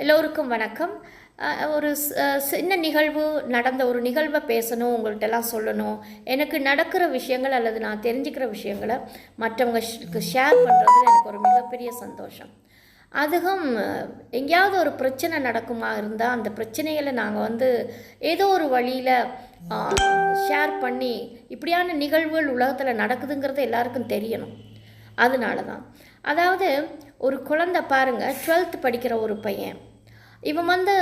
எல்லோருக்கும் வணக்கம். ஒரு சின்ன நிகழ்வு நடந்த ஒரு நிகழ்வை பேசணும் உங்கள்கிட்டலாம் சொல்லணும். எனக்கு நடக்கிற விஷயங்கள் அல்லது நான் தெரிஞ்சுக்கிற விஷயங்களை மற்றவங்களுக்கு ஷேர் பண்ணுறதுல எனக்கு ஒரு மிகப்பெரிய சந்தோஷம். அதுவும் எங்கேயாவது ஒரு பிரச்சனை நடக்குமா இருந்தால் அந்த பிரச்சனைகளை நாங்கள் வந்து ஏதோ ஒரு வழியில் ஷேர் பண்ணி இப்படியான நிகழ்வுகள் உலகத்தில் நடக்குதுங்கிறது எல்லாருக்கும் தெரியணும். அதனால தான் அதாவது ஒரு குழந்தை பாருங்க 12th படிக்கிற ஒரு பையன். இவன் வந்து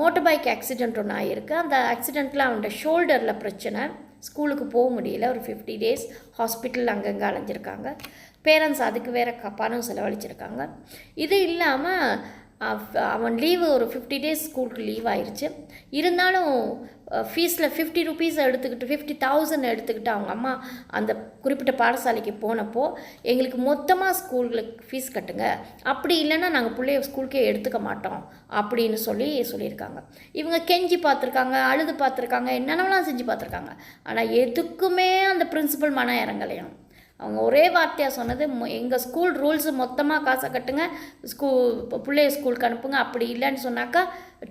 மோட்டர் பைக் ஆக்சிடெண்ட் ஒன்று ஆகியிருக்கு அந்த ஆக்சிடெண்ட்டில் அவனோட ஷோல்டரில் பிரச்சனை. ஸ்கூலுக்கு போக முடியல. ஒரு ஃபிஃப்டி டேஸ் ஹாஸ்பிட்டல் அங்கங்கே அலைஞ்சிருக்காங்க. பேரண்ட்ஸ் அதுக்கு வேறு கப்பானும் செலவழிச்சிருக்காங்க. இது இல்லாமல் அவன் லீவு ஒரு ஃபிஃப்டி டேஸ் ஸ்கூலுக்கு லீவ் ஆயிடுச்சு இருந்தாலும் ஃபீஸில் ஃபிஃப்டி ருபீஸ் எடுத்துக்கிட்டு ஃபிஃப்டி தௌசண்ட் எடுத்துக்கிட்டு அவங்க அம்மா அந்த குறிப்பிட்ட பாடசாலைக்கு போனப்போ எங்களுக்கு மொத்தமாக ஸ்கூலுக்கு ஃபீஸ் கட்டுங்க. அப்படி இல்லைன்னா நாங்கள் பிள்ளைய ஸ்கூலுக்கே எடுத்துக்க மாட்டோம் அப்படின்னு சொல்லி சொல்லியிருக்காங்க. இவங்க கெஞ்சி பார்த்துருக்காங்க அழுது பார்த்துருக்காங்க என்னென்னலாம் செஞ்சு பார்த்துருக்காங்க. ஆனால் எதுக்குமே அந்த பிரின்சிபல் மனம் இறங்கலையாம். அவங்க ஒரே வார்த்தையாக சொன்னது எங்கள் ஸ்கூல் ரூல்ஸு மொத்தமாக காசை கட்டுங்க ஸ்கூ பிள்ளைய ஸ்கூலுக்கு அனுப்புங்க அப்படி இல்லைன்னு சொன்னாக்கா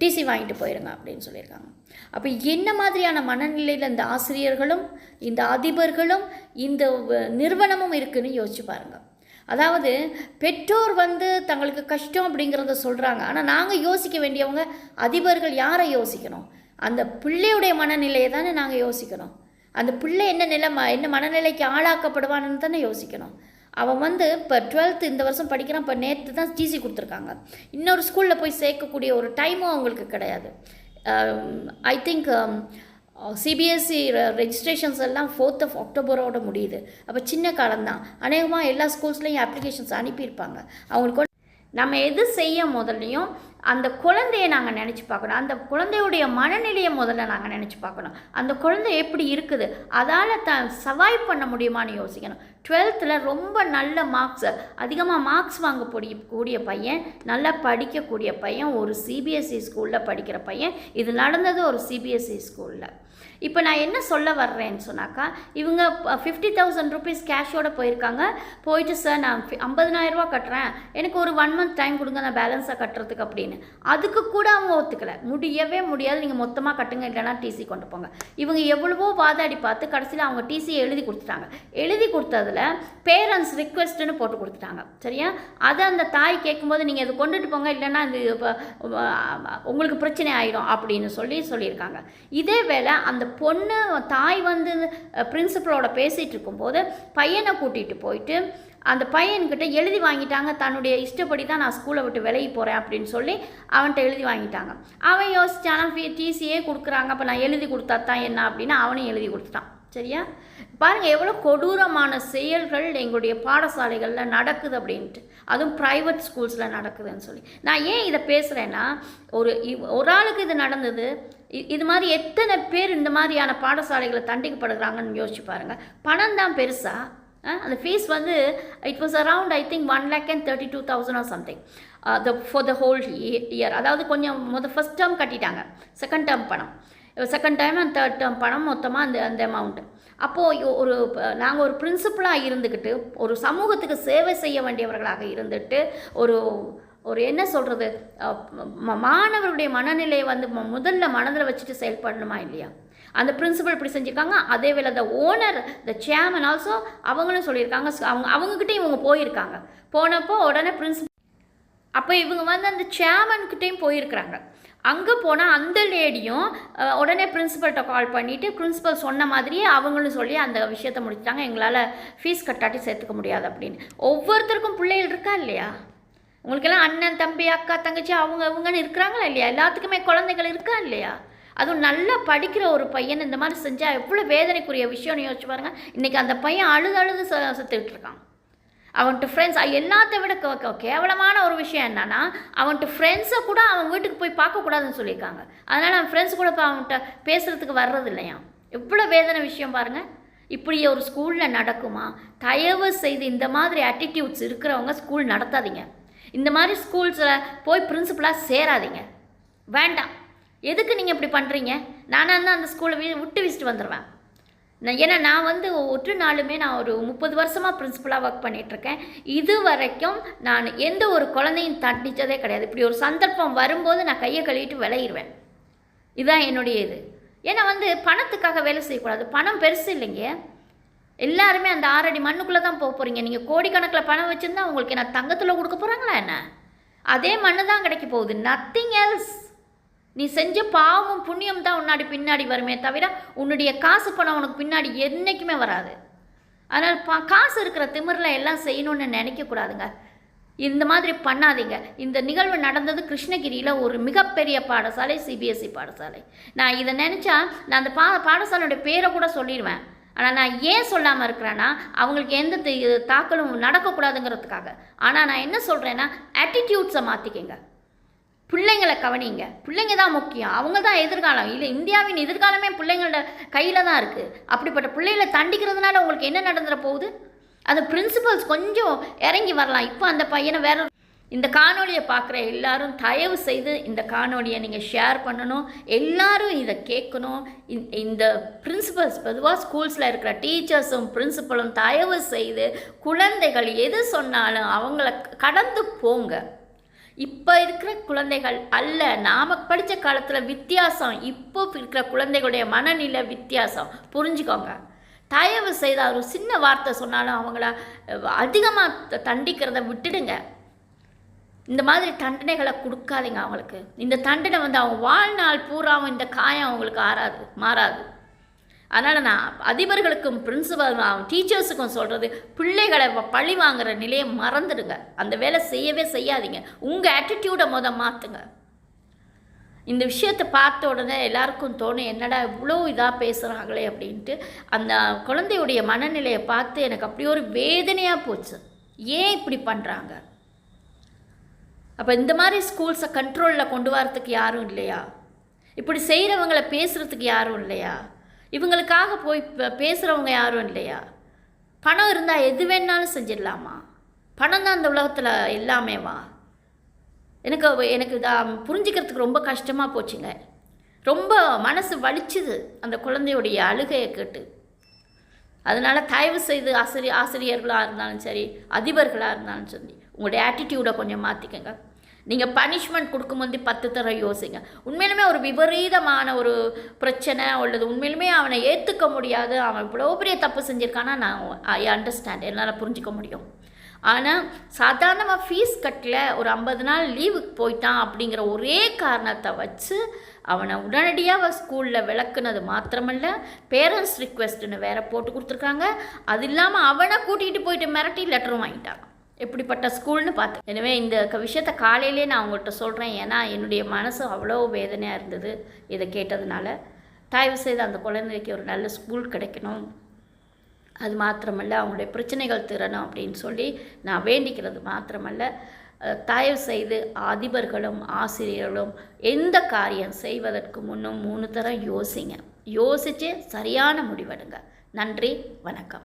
டிசி வாங்கிட்டு போயிடுங்க அப்படின்னு சொல்லியிருக்காங்க. அப்போ என்ன மாதிரியான மனநிலையில் இந்த ஆசிரியர்களும் இந்த அதிபர்களும் இந்த நிறுவனமும் இருக்குன்னு யோசிச்சு பாருங்க. அதாவது பெற்றோர் வந்து தங்களுக்கு கஷ்டம் அப்படிங்கிறத சொல்கிறாங்க ஆனால் நாங்கள் யோசிக்க வேண்டியவங்க அதிபர்கள் யாரை யோசிக்கணும்? அந்த பிள்ளையுடைய மனநிலையை தானே நாங்கள் யோசிக்கணும். அந்த பிள்ளை என்ன நிலைமை என்ன மனநிலைக்கு ஆளாக்கப்படுவான்னு தானே யோசிக்கணும். அவன் வந்து இப்போ டுவெல்த்து இந்த வருஷம் படிக்கிறான் இப்போ நேற்று தான் டிசி கொடுத்துருக்காங்க. இன்னொரு ஸ்கூலில் போய் சேர்க்கக்கூடிய ஒரு டைமும் அவங்களுக்கு கிடையாது. ஐ திங்க் சிபிஎஸ்சி ரெஜிஸ்ட்ரேஷன்ஸ் எல்லாம் ஃபோர்த் ஆஃப் அக்டோபரோட முடியுது. அப்போ சின்ன காலம்தான். அநேகமாக எல்லா ஸ்கூல்ஸ்லேயும் அப்ளிகேஷன்ஸ் அனுப்பியிருப்பாங்க. அவங்களுக்கு நம்ம எது செய்ய முதல்லையும் அந்த குழந்தைய நாங்கள் நினச்சி பார்க்கணும். அந்த குழந்தையுடைய மனநிலையை முதல்ல நாங்கள் நினச்சி பார்க்கணும். அந்த குழந்தை எப்படி இருக்குது? அதால் த சவாய் பண்ண முடியுமான்னு யோசிக்கணும். டுவெல்த்தில் ரொம்ப நல்ல மார்க்ஸ் அதிகமாக மார்க்ஸ் வாங்க கூடிய பையன் நல்லா படிக்கக்கூடிய பையன் ஒரு சிபிஎஸ்சி ஸ்கூலில் படிக்கிற பையன். இது நடந்தது ஒரு சிபிஎஸ்சி ஸ்கூலில் இப்போ நான் என்ன சொல்ல வர்றேன்னு சொன்னாக்கா இவங்க ஃபிஃப்டி தௌசண்ட் ருபீஸ் கேஷோட போயிருக்காங்க. போயிட்டு சார் நான் ஐம்பதனாயிரரூபா கட்டுறேன். எனக்கு ஒரு ஒன் மந்த் டைம் கொடுங்க. நான் பேலன்ஸாக கட்டுறதுக்கு அப்படின்னு. அதுக்கு கூட அவங்க ஒத்துக்கலை. முடியவே முடியாது. நீங்கள் மொத்தமாக கட்டுங்க இல்லைன்னா டிசி கொண்டு போங்க. இவங்க எவ்வளவோ வாதாடி பார்த்து கடைசியில் அவங்க டிசியை எழுதி கொடுத்துட்டாங்க. எழுதி கொடுத்ததுல பேரண்ட்ஸ் ரிக்வெஸ்ட்டுன்னு போட்டு கொடுத்துட்டாங்க. சரியா? அதை அந்த தாய் கேட்கும்போது நீங்கள் இதை கொண்டுட்டு போங்க இல்லைன்னா இது உங்களுக்கு பிரச்சனை ஆயிடும் அப்படின்னு சொல்லி சொல்லியிருக்காங்க. இதே வேளை அந்த பொண்ணு தாய் வந்து பிரின்சிபலோட பேசிகிட்டு இருக்கும்போது பையனை கூட்டிகிட்டு போயிட்டு அந்த பையன்கிட்ட எழுதி வாங்கிட்டாங்க. தன்னுடைய இஷ்டப்படி தான் நான் ஸ்கூலை விட்டு விலகி போகிறேன் அப்படின்னு சொல்லி அவன்கிட்ட எழுதி வாங்கிட்டாங்க. அவன் யோசிச்சானா ஃபீ டிசியே கொடுக்குறாங்க. அப்போ நான் எழுதி கொடுத்தா தான் என்ன? அப்படின்னு அவனையும் எழுதி கொடுத்துட்டான். சரியா? பாருங்கள் எவ்வளோ கொடூரமான செயல்கள் எங்களுடைய பாடசாலைகளில் நடக்குது அப்படின்ட்டு. அதுவும் ப்ரைவேட் ஸ்கூல்ஸில் நடக்குதுன்னு சொல்லி. நான் ஏன் இதை பேசுகிறேன்னா ஒரு இவ்- ஒரு ஆளுக்கு இது நடந்தது. இது மாதிரி எத்தனை பேர் இந்த மாதிரியான பாடசாலைகளை தண்டிக்கப்படுகிறாங்கன்னு யோசிச்சு பாருங்கள் பணம் தான் பெருசாக அந்த ஃபீஸ் வந்து it was around I think one lakh and thirty two thousand or something the for the whole year அதாவது கொஞ்சம் முதல் ஃபஸ்ட் டேர்ம் கட்டிட்டாங்க. செகண்ட் டேர்ம் பணம். Second time and third term பணம் மொத்தமாக அந்த அந்த அமௌண்ட்டு அப்போது ஒரு நாங்கள் ஒரு பிரின்சிபலாக இருந்துக்கிட்டு ஒரு சமூகத்துக்கு சேவை செய்ய வேண்டியவர்களாக இருந்துட்டு ஒரு ஒரு என்ன சொல்கிறது மாணவருடைய மனநிலையை வந்து ம- முதல்ல மனதில் வச்சுட்டு செயல்படணுமா இல்லையா? அந்த பிரின்சிபல் இப்படி செஞ்சுருக்காங்க அதே வேளை the owner the chairman also அவங்களும் சொல்லியிருக்காங்க. அவங்க அவங்கக்கிட்டே இவங்க போயிருக்காங்க. போனப்போ உடனே பிரின்சிபல் அப்போ இவங்க வந்து அந்த சேர்மன்கிட்டையும் போயிருக்கிறாங்க. அங்கே போனால் அந்த லேடியும் உடனே பிரின்ஸிபல்கிட்ட கால் பண்ணிவிட்டு பிரின்ஸிபல் சொன்ன மாதிரியே அவங்களும் சொல்லி அந்த விஷயத்தை முடிச்சிட்டாங்க. எங்களால் ஃபீஸ் கட்டாட்டி சேர்த்துக்க முடியாது அப்படின்னு. ஒவ்வொருத்தருக்கும் பிள்ளைகள் இருக்கா இல்லையா? உங்களுக்கெல்லாம் அண்ணன் தம்பி அக்கா தங்கச்சி அவங்க இவங்கன்னு இருக்கிறாங்களா இல்லையா? எல்லாத்துக்குமே குழந்தைகள் இருக்கா இல்லையா? அதுவும் நல்லா படிக்கிற ஒரு பையன் இந்த மாதிரி செஞ்சால் எவ்வளோ வேதனைக்குரிய விஷயம்னு யோசிச்சு பாருங்க. இன்றைக்கி அந்த பையன் அழுது அழுது செ செத்துக்கிட்டு இருக்கான். அவன்கிட்ட ஃப்ரெண்ட்ஸ் எல்லாத்த விட கேவலமான ஒரு விஷயம் என்னன்னா அவன்கிட்ட ஃப்ரெண்ட்ஸை கூட அவன் வீட்டுக்கு போய் பார்க்கக்கூடாதுன்னு சொல்லியிருக்காங்க. அதனால் அவன் ஃப்ரெண்ட்ஸ் கூட இப்போ அவன்கிட்ட பேசுகிறதுக்கு வர்றது இல்லையா? எவ்வளோ வேதனை விஷயம் பாருங்கள் இப்படி ஒரு ஸ்கூலில் நடக்குமா? தயவு செய்து இந்த மாதிரி ஆட்டிடியூட்ஸ் இருக்கிறவங்க ஸ்கூல் நடத்தாதீங்க. இந்த மாதிரி ஸ்கூல்ஸில் போய் பிரின்சிபலாக சேராதீங்க. வேண்டாம். எதுக்கு நீங்கள் இப்படி பண்ணுறீங்க நானாக இருந்தால் அந்த ஸ்கூலை விட்டு விசிட்டு வந்துடுவேன் நான் ஏன்னா நான் வந்து ஒற்று நாளுமே நான் ஒரு முப்பது வருஷமாக பிரின்ஸிபலாக ஒர்க் பண்ணிகிட்ருக்கேன் இது வரைக்கும் நான் எந்த ஒரு குழந்தையும் தண்டித்ததே கிடையாது. இப்படி ஒரு சந்தர்ப்பம் வரும்போது நான் கையை கழுவிட்டு விளையிடுவேன். இதுதான் என்னுடைய இது. ஏன்னா வந்து பணத்துக்காக வேலை செய்யக்கூடாது. பணம் பெருசு இல்லைங்க. எல்லாருமே அந்த ஆறடி மண்ணுக்குள்ளே தான் போக போகிறீங்க நீங்கள் கோடிக்கணக்கில் பணம் வச்சுருந்தா உங்களுக்கு என்ன தங்கத்தில் கொடுக்க போகிறாங்களா என்ன? அதே மண்ணு தான் கிடைக்க போகுது. நத்திங் எல்ஸ் நீ செஞ்ச பாவம் புண்ணியம் தான் உன்னாடி பின்னாடி வருமே தவிர உன்னுடைய காசு பணம் உனக்கு பின்னாடி என்றைக்குமே வராது. அதனால் பா காசு இருக்கிற திமிரில் எல்லாம் செய்யணும்னு நினைக்கக்கூடாதுங்க. இந்த மாதிரி பண்ணாதீங்க. இந்த நிகழ்வு நடந்தது கிருஷ்ணகிரியில் ஒரு மிகப்பெரிய பாடசாலை சிபிஎஸ்சி பாடசாலை. நான் இதை நினச்சா நான் அந்த பா பாடசாலையோட பேரை கூட சொல்லிடுவேன். ஆனால் நான் ஏன் சொல்லாமல் இருக்கிறேன்னா அவங்களுக்கு எந்த தி- தாக்கலும் நடக்கக்கூடாதுங்கிறதுக்காக. ஆனால் நான் என்ன சொல்கிறேன்னா ஆட்டிடியூட்ஸை மாற்றிக்கங்க பிள்ளைங்களை கவனிங்க. பிள்ளைங்க தான் முக்கியம். அவங்க தான் எதிர்காலம். இல்லை இந்தியாவின் எதிர்காலமே பிள்ளைங்களோட கையில் தான் இருக்குது அப்படிப்பட்ட பிள்ளைகளை தண்டிக்கிறதுனால உங்களுக்கு என்ன நடந்துட போகுது? அது பிரின்சிபல்ஸ் கொஞ்சம் இறங்கி வரலாம். இப்போ அந்த பையனை வேற இந்த காணொலியை பார்க்குற எல்லாரும் தயவு செய்து இந்த காணொலியை நீங்கள் ஷேர் பண்ணணும். எல்லாரும் இதை கேட்கணும். இந்த பிரின்சிபல்ஸ் பொதுவாக ஸ்கூல்ஸில் இருக்கிற டீச்சர்ஸும் பிரின்சிபலும் தயவு செய்து குழந்தைகள் எது சொன்னாலும் அவங்கள கடந்து போங்க. இப்போ இருக்கிற குழந்தைகள் அல்ல. நாம் படித்த காலத்தில் வித்தியாசம் இப்போ இருக்கிற குழந்தைகளுடைய மனநிலை வித்தியாசம். புரிஞ்சுக்கோங்க. தயவு செய்து ஒரு சின்ன வார்த்தை சொன்னாலும் அவங்கள அதிகமாக தண்டிக்கிறத விட்டுடுங்க. இந்த மாதிரி தண்டனைகளை கொடுக்காதீங்க அவங்களுக்கு. இந்த தண்டனை வந்து அவங்க வாழ்நாள் பூராவும் இந்த காயம் அவங்களுக்கு ஆறாது மாறாது. அதனால் நான் அதிபர்களுக்கும் பிரின்சிபல் டீச்சர்ஸுக்கும் சொல்கிறது பிள்ளைகளை பழி வாங்குற நிலையை மறந்துடுங்க. அந்த வேலை செய்யவே செய்யாதீங்க. உங்கள் ஆட்டிடியூடை மொதல் மாற்றுங்க இந்த விஷயத்தை பார்த்த உடனே எல்லாருக்கும் தோணும் என்னடா இவ்வளோ இதாக பேசுகிறாங்களே அப்படின்ட்டு. அந்த குழந்தையுடைய மனநிலையை பார்த்து எனக்கு அப்படி ஒரு வேதனையாக போச்சு. ஏன் இப்படி பண்ணுறாங்க அப்போ இந்த மாதிரி ஸ்கூல்ஸை கண்ட்ரோலில் கொண்டு வரத்துக்கு யாரும் இல்லையா? இப்படி செய்கிறவங்களை பேசுகிறதுக்கு யாரும் இல்லையா? இவங்களுக்காக போய் பேசுகிறவங்க யாரும் இல்லையா? பணம் இருந்தால் எது வேணாலும் செஞ்சிடலாமா? பணம் தான் இந்த உலகத்தில் எல்லாமேவா? எனக்கு எனக்கு இதாக புரிஞ்சுக்கிறதுக்கு ரொம்ப கஷ்டமாக போச்சுங்க. ரொம்ப மனசு வலிச்சுது அந்த குழந்தையுடைய அழுகையை கேட்டு. அதனால் தயவு செய்து ஆசிரியர் ஆசிரியர்களாக இருந்தாலும் சரி அதிபர்களாக இருந்தாலும் சரி உங்களுடைய ஆட்டிடியூடை கொஞ்சம் மாற்றிக்கங்க நீங்கள் பனிஷ்மெண்ட் கொடுக்கும்போது பத்து தர யோசிங்க. உண்மையிலுமே ஒரு விபரீதமான ஒரு பிரச்சனை உள்ளது. உண்மையிலுமே அவனை ஏற்றுக்க முடியாது. அவன் இவ்வளோ பெரிய தப்பு செஞ்சுருக்கானா நான் ஐ அண்டர்ஸ்டாண்ட் என்னால் புரிஞ்சுக்க முடியும். ஆனால் சாதாரணமாக ஃபீஸ் கட்டல. ஒரு ஐம்பது நாள் லீவுக்கு போயிட்டான் அப்படிங்கிற ஒரே காரணத்தை வச்சு அவனை உடனடியாக ஸ்கூலில் விளக்குனது மாத்திரமல்ல. பேரண்ட்ஸ் ரிக்வெஸ்ட்டுன்னு வேற போட்டு கொடுத்துருக்காங்க. அது இல்லாமல் அவனை கூட்டிகிட்டு போயிட்டு மிரட்டி லெட்டரும் வாங்கிட்டாங்க எப்படிப்பட்ட ஸ்கூல்னு பார்த்தேன் எனவே இந்த விஷயத்த விஷயத்தை காலையிலே நான் உங்கள்கிட்ட சொல்கிறேன் ஏன்னா என்னுடைய மனசு அவ்வளோ வேதனையாக இருந்தது இதை கேட்டதுனால. தயவு செய்து அந்த குழந்தைக்கு ஒரு நல்ல ஸ்கூல் கிடைக்கணும். அது மாத்திரமல்ல அவங்களுடைய பிரச்சனைகள் தீரணும் அப்படின்னு சொல்லி நான் வேண்டிக்கிறது மாத்திரமல்ல. தயவு செய்து அதிபர்களும் ஆசிரியர்களும் எந்த காரியம் செய்வதற்கு முன்னும் மூணு தரம் யோசிங்க. யோசித்து சரியான முடிவெடுங்க. நன்றி வணக்கம்.